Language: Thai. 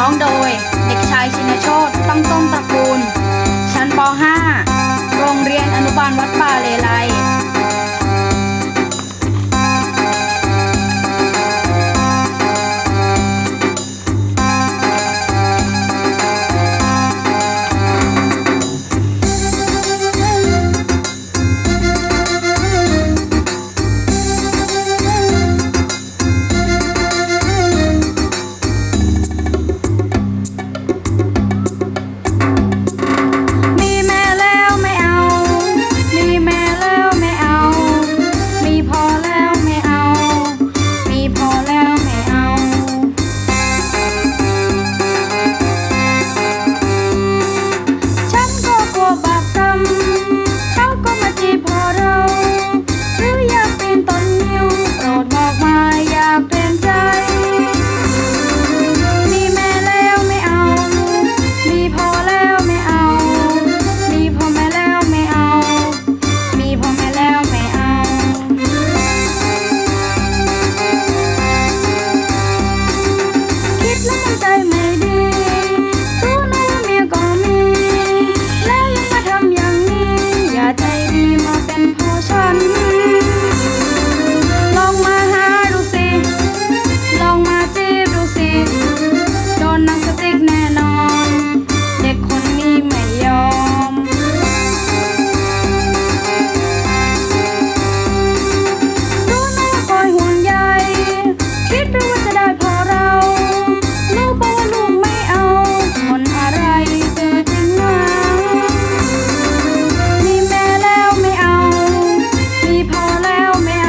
ร้องโดย เด็กชายชินโชตตั้งต้นตระกูล ชั้นป .5 โรงเรียนอนุบาลวัดป่าเลไล Romeo.